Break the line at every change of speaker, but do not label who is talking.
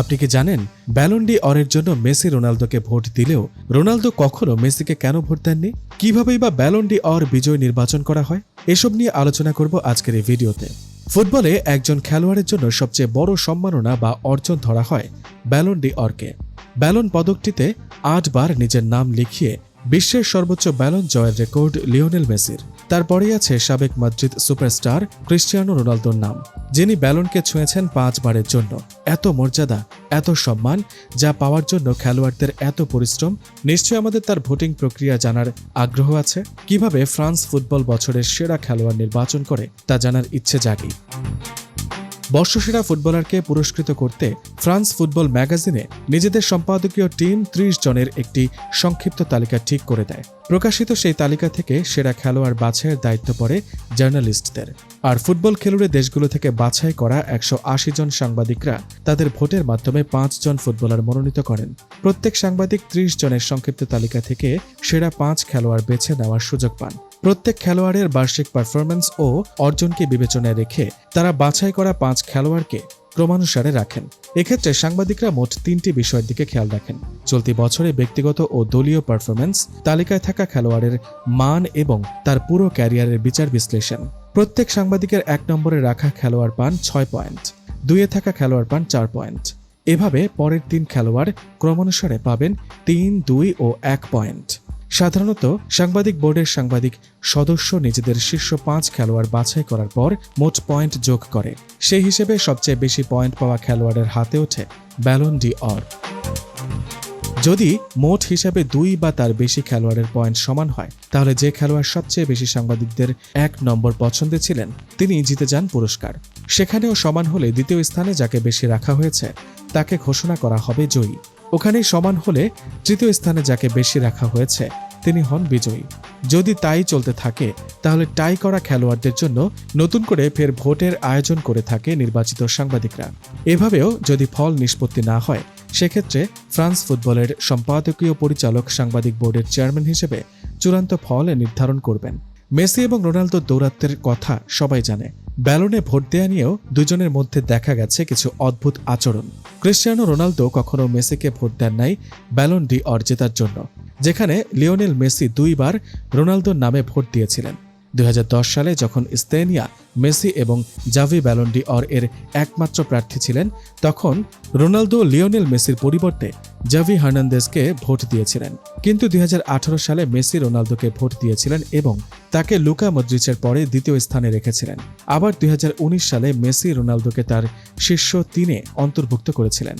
আপনি কি জানেন ব্যালন্ডি অরের জন্য মেসি রোনালদোকে ভোট দিলেও রোনালদো কখনো মেসিকে কেন ভোট দেননি? কিভাবেই বা ব্যালন্ডি অর বিজয় নির্বাচন করা হয়? এসব নিয়ে আলোচনা করব আজকের এই ভিডিওতে। ফুটবলে একজন খেলোয়াড়ের জন্য সবচেয়ে বড় সম্মাননা বা অর্জন ধরা হয় ব্যালন্ডি অরকে। ব্যালন পদকটিতে আটবার নিজের নাম লিখিয়ে বিশ্বের সর্বোচ্চ ব্যালন জয়ের রেকর্ড লিওনেল মেসির। তারপরেই আছে সাবেক মাদ্রিদ সুপারস্টার ক্রিস্টিয়ানো রোনালদোর নাম, যিনি ব্যালনকে ছুঁয়েছেন পাঁচবারের জন্য। এত মর্যাদা, এত সম্মান, যা পাওয়ার জন্য খেলোয়াড়দের এত পরিশ্রম, নিশ্চয়ই আমাদের তার ভোটিং প্রক্রিয়া জানার আগ্রহ আছে? কীভাবে ফ্রান্স ফুটবল বছরের সেরা খেলোয়াড় নির্বাচন করে, তা জানার ইচ্ছে জাগি বর্ষসেরা ফুটবলারকে পুরস্কৃত করতে ফ্রান্স ফুটবল ম্যাগাজিনে নিজেদের সম্পাদকীয় টিম ত্রিশ জনের একটি সংক্ষিপ্ত তালিকা ঠিক করে দেয়। প্রকাশিত সেই তালিকা থেকে সেরা খেলোয়াড় বাছাইয়ের দায়িত্ব পড়ে জার্নালিস্টদের। আর ফুটবল খেলুড়ে দেশগুলো থেকে বাছাই করা একশো আশি জন সাংবাদিকরা তাদের ভোটের মাধ্যমে পাঁচ জন ফুটবলার মনোনীত করেন। প্রত্যেক সাংবাদিক ত্রিশ জনের সংক্ষিপ্ত তালিকা থেকে সেরা পাঁচ খেলোয়াড় বেছে নেওয়ার সুযোগ পান। প্রত্যেক খেলোয়াড়ের বার্ষিক পারফরম্যান্স ও অর্জনকে বিবেচনায় রেখে তারা বাছাই করা পাঁচ খেলোয়াড়কে ক্রমানুসারে রাখেন। এক্ষেত্রে সাংবাদিকরা মোট তিনটি বিষয়ের দিকে খেয়াল রাখেন। চলতি বছরে ব্যক্তিগত ও দলীয় পারফরম্যান্স তালিকায় থাকা খেলোয়াড়ের মান এবং তার পুরো ক্যারিয়ারের বিচার বিশ্লেষণ। প্রত্যেক সাংবাদিকের এক নম্বরে রাখা খেলোয়াড় পান ছয় পয়েন্ট, দুইয়ে থাকা খেলোয়াড় পান চার পয়েন্ট। এভাবে পরের তিন খেলোয়াড় ক্রমানুসারে পাবেন তিন, দুই ও এক পয়েন্ট। সাধারণত সাংবাদিক বোর্ডের সাংবাদিক সদস্য নিজেদের শীর্ষ পাঁচ খেলোয়াড় বাছাই করার পর মোট পয়েন্ট যোগ করে। সেই হিসেবে সবচেয়ে বেশি পয়েন্ট পাওয়া খেলোয়াড়ের হাতে ওঠে ব্যালন ডি অর যদি মোট হিসাবে দুই বা তার বেশি খেলোয়াড়ের পয়েন্ট সমান হয়, তাহলে যে খেলোয়াড় সবচেয়ে বেশি সাংবাদিকদের এক নম্বর পছন্দে ছিলেন, তিনি জিতে যান পুরস্কার। সেখানেও সমান হলে দ্বিতীয় স্থানে যাকে বেশি রাখা হয়েছে, তাকে ঘোষণা করা হবে জয়ী। ওখানেই সমান হলে তৃতীয় স্থানে যাকে বেশি রাখা হয়েছে তিনি হন বিজয়ী। যদি তাই চলতে থাকে, তাহলে টাই করা খেলোয়াড়দের জন্য নতুন করে ফের ভোটের আয়োজন করে থাকে নির্বাচিত সাংবাদিকরা। এভাবেও যদি ফল নিষ্পত্তি না হয়, সেক্ষেত্রে ফ্রান্স ফুটবলের সম্পাদকীয় পরিচালক সাংবাদিক বোর্ডের চেয়ারম্যান হিসেবে চূড়ান্ত ফল নির্ধারণ করবেন। মেসি এবং রোনালদোর দৌরাত্বের কথা সবাই জানে। ব্যালনে ভোট দেয়া নিয়েও দুজনের মধ্যে দেখা গেছে কিছু অদ্ভুত আচরণ। ক্রিস্টিয়ানো রোনালদো কখনো মেসিকে ভোট দেন নাই, ব্যালন ডি অর জেতার জন্য। যেখানে লিওনেল মেসি দুইবার রোনালদোর নামে ভোট দিয়েছিলেন। দুই হাজার দশ সালে যখন স্তেনিয়া মেসি এবং জাভি ব্যালন্ডি অর এর একমাত্র প্রার্থী ছিলেন, তখন রোনালদো লিওনেল মেসির পরিবর্তে জাভি হার্নান্দেজকে ভোট দিয়েছিলেন। কিন্তু দুই হাজার আঠারো সালে মেসি রোনালদোকে ভোট দিয়েছিলেন এবং তাকে লুকা মদ্রিচের পরে দ্বিতীয় স্থানে রেখেছিলেন। আবার দুই হাজার উনিশ সালে মেসি রোনালদোকে তার শীর্ষ তিনে অন্তর্ভুক্ত করেছিলেন।